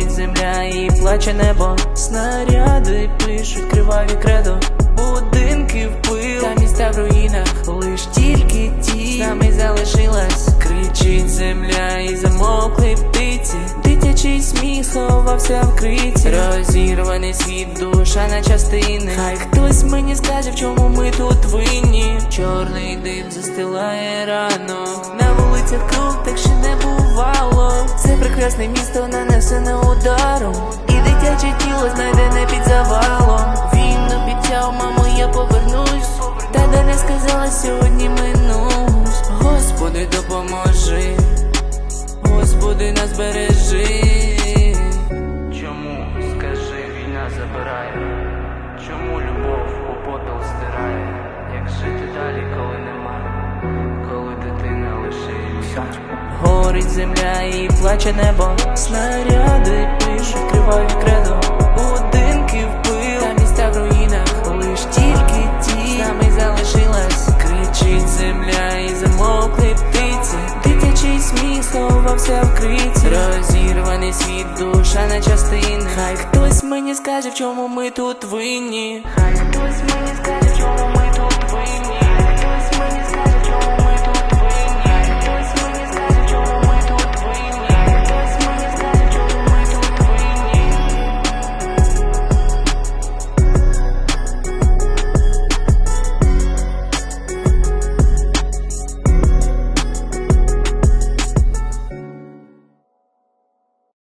земля і плаче небо. Снаряди пишуть криваві кредо. Будинки в пил, та міста в руїнах. Лиш тільки ті нами залишилась. Кричить земля і замокли птиці. Дитячий сміх сховався в криці. Розірваний світ, душа на частини. Хай хтось мені скаже, в чому ми тут винні. Чорний дим застилає ранок. Прекрасне місто нанесене ударом. І дитяче тіло знайдене під завалом. Він обіцяв, мамо, я повернусь. Та Дар'я сказала, сьогодні минусь. Господи, допоможи. Господи, нас бережи. Чому, скажи, війна забирає? Чому любов у попіл стирає? Як жити далі, коли нема? Коли дитина? Горить земля і плаче небо. Снаряди пишуть криваві кредо. Будинки в пил, та міста в руїнах. Лиш тільки ті нами залишилась. Кричить земля і замокли птиці. Дитячий сміх сховався в криці. Розірваний світ, душа на частини. Хай хтось мені скаже, в чому ми тут винні. Хай